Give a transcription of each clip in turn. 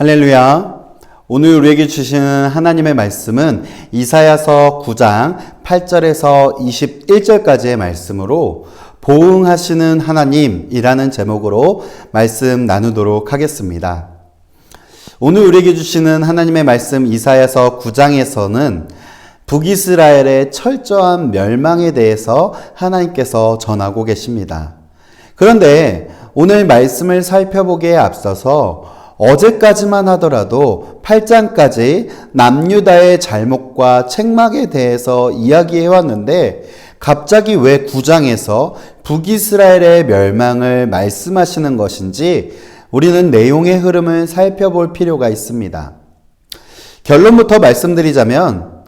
할렐루야. 오늘 우리에게 주시는 하나님의 말씀은 이사야서 9장 8절에서 21절까지의 말씀으로 보응하시는 하나님이라는 제목으로 말씀 나누도록 하겠습니다. 오늘 우리에게 주시는 하나님의 말씀 이사야서 9장에서는 북이스라엘의 철저한 멸망에 대해서 하나님께서 전하고 계십니다. 그런데 오늘 말씀을 살펴보기에 앞서서 어제까지만 하더라도 8장까지 남유다의 잘못과 책막에 대해서 이야기해 왔는데 갑자기 왜 9장에서 북이스라엘의 멸망을 말씀하시는 것인지 우리는 내용의 흐름을 살펴볼 필요가 있습니다. 결론부터 말씀드리자면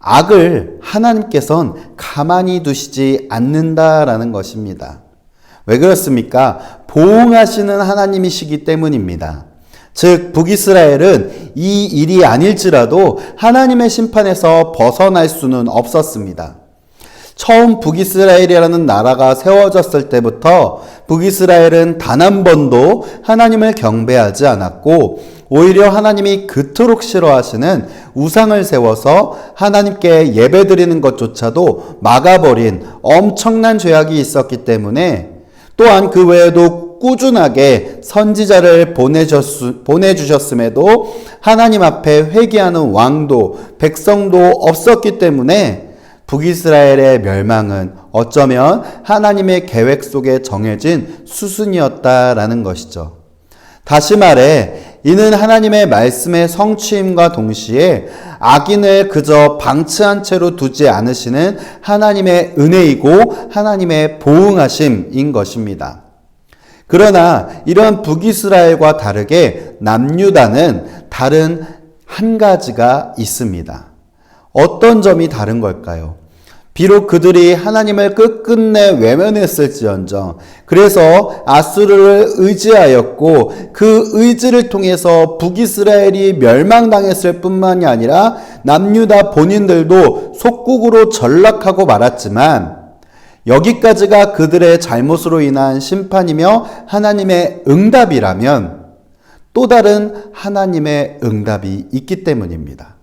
악을 하나님께선 가만히 두시지 않는다라는 것입니다. 왜 그렇습니까? 보응하시는 하나님이시기 때문입니다. 즉, 북이스라엘은 이 일이 아닐지라도 하나님의 심판에서 벗어날 수는 없었습니다. 처음 북이스라엘이라는 나라가 세워졌을 때부터 북이스라엘은 단 한 번도 하나님을 경배하지 않았고 오히려 하나님이 그토록 싫어하시는 우상을 세워서 하나님께 예배드리는 것조차도 막아버린 엄청난 죄악이 있었기 때문에 또한 그 외에도 꾸준하게 선지자를 보내주셨음에도 하나님 앞에 회개하는 왕도 백성도 없었기 때문에 북이스라엘의 멸망은 어쩌면 하나님의 계획 속에 정해진 수순이었다라는 것이죠. 다시 말해, 이는 하나님의 말씀의 성취임과 동시에 악인을 그저 방치한 채로 두지 않으시는 하나님의 은혜이고 하나님의 보응하심인 것입니다. 그러나 이런 북이스라엘과 다르게 남유다는 다른 한 가지가 있습니다. 어떤 점이 다른 걸까요? 비록 그들이 하나님을 끝끝내 외면했을지언정 그래서 아수르를 의지하였고 그 의지를 통해서 북이스라엘이 멸망당했을 뿐만이 아니라 남유다 본인들도 속국으로 전락하고 말았지만 여기까지가 그들의 잘못으로 인한 심판이며 하나님의 응답이라면 또 다른 하나님의 응답이 있기 때문입니다.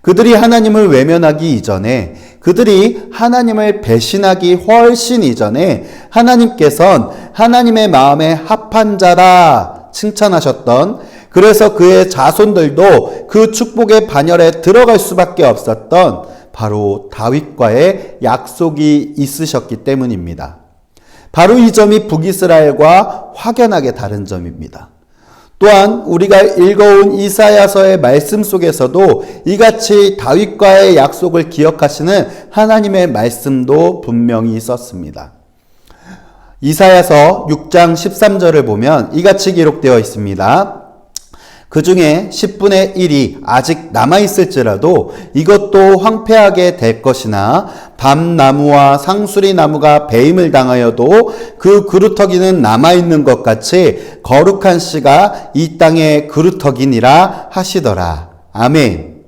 그들이 하나님을 외면하기 이전에 그들이 하나님을 배신하기 훨씬 이전에 하나님께선 하나님의 마음에 합한 자라 칭찬하셨던 그래서 그의 자손들도 그 축복의 반열에 들어갈 수밖에 없었던 바로 다윗과의 약속이 있으셨기 때문입니다. 바로 이 점이 북이스라엘과 확연하게 다른 점입니다. 또한 우리가 읽어온 이사야서의 말씀 속에서도 이같이 다윗과의 약속을 기억하시는 하나님의 말씀도 분명히 있었습니다. 이사야서 6장 13절을 보면 이같이 기록되어 있습니다. 그 중에 10분의 1이 아직 남아있을지라도 이것도 황폐하게 될 것이나 밤나무와 상수리 나무가 배임을 당하여도 그 그루터기는 남아있는 것 같이 거룩한 씨가 이 땅의 그루터기니라 하시더라. 아멘.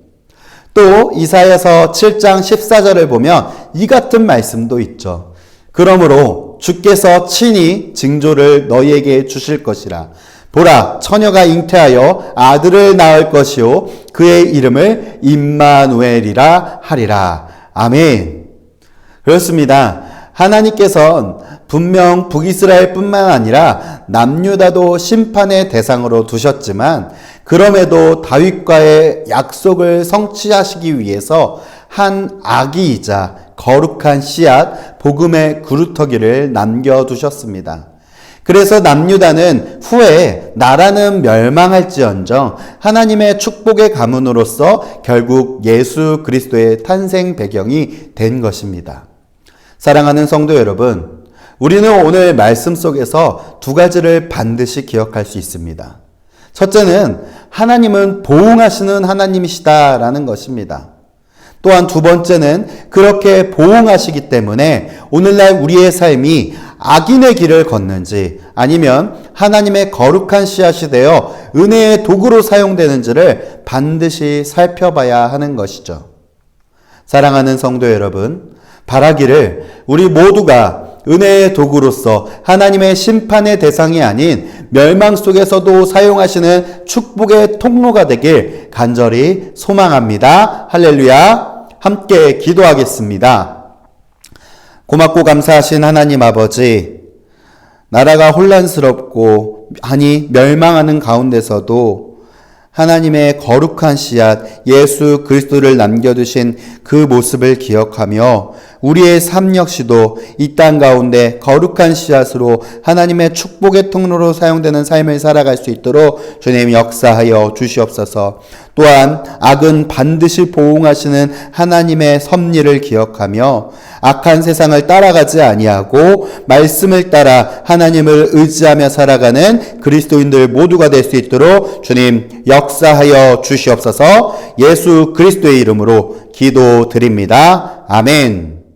또 이사야서 7장 14절을 보면 이 같은 말씀도 있죠. 그러므로 주께서 친히 징조를 너희에게 주실 것이라. 보라 처녀가 잉태하여 아들을 낳을 것이요 그의 이름을 임마누엘이라 하리라. 아멘. 그렇습니다. 하나님께서는 분명 북이스라엘 뿐만 아니라 남유다도 심판의 대상으로 두셨지만 그럼에도 다윗과의 약속을 성취하시기 위해서 한 아기이자 거룩한 씨앗 복음의 그루터기를 남겨 두셨습니다. 그래서 남유다는 후에 나라는 멸망할지언정 하나님의 축복의 가문으로서 결국 예수 그리스도의 탄생 배경이 된 것입니다. 사랑하는 성도 여러분, 우리는 오늘 말씀 속에서 두 가지를 반드시 기억할 수 있습니다. 첫째는 하나님은 보응하시는 하나님이시다라는 것입니다. 또한 두 번째는 그렇게 보응하시기 때문에 오늘날 우리의 삶이 악인의 길을 걷는지 아니면 하나님의 거룩한 씨앗이 되어 은혜의 도구로 사용되는지를 반드시 살펴봐야 하는 것이죠. 사랑하는 성도 여러분, 바라기를 우리 모두가 은혜의 도구로서 하나님의 심판의 대상이 아닌 멸망 속에서도 사용하시는 축복의 통로가 되길 간절히 소망합니다. 할렐루야. 함께 기도하겠습니다. 고맙고 감사하신 하나님 아버지, 나라가 혼란스럽고, 아니, 멸망하는 가운데서도 하나님의 거룩한 씨앗 예수 그리스도를 남겨두신 그 모습을 기억하며 우리의 삶 역시도 이 땅 가운데 거룩한 씨앗으로 하나님의 축복의 통로로 사용되는 삶을 살아갈 수 있도록 주님 역사하여 주시옵소서. 또한 악은 반드시 보응하시는 하나님의 섭리를 기억하며 악한 세상을 따라가지 아니하고 말씀을 따라 하나님을 의지하며 살아가는 그리스도인들 모두가 될 수 있도록 주님 역사하여 주시옵소서. 예수 그리스도의 이름으로 기도드립니다. 아멘.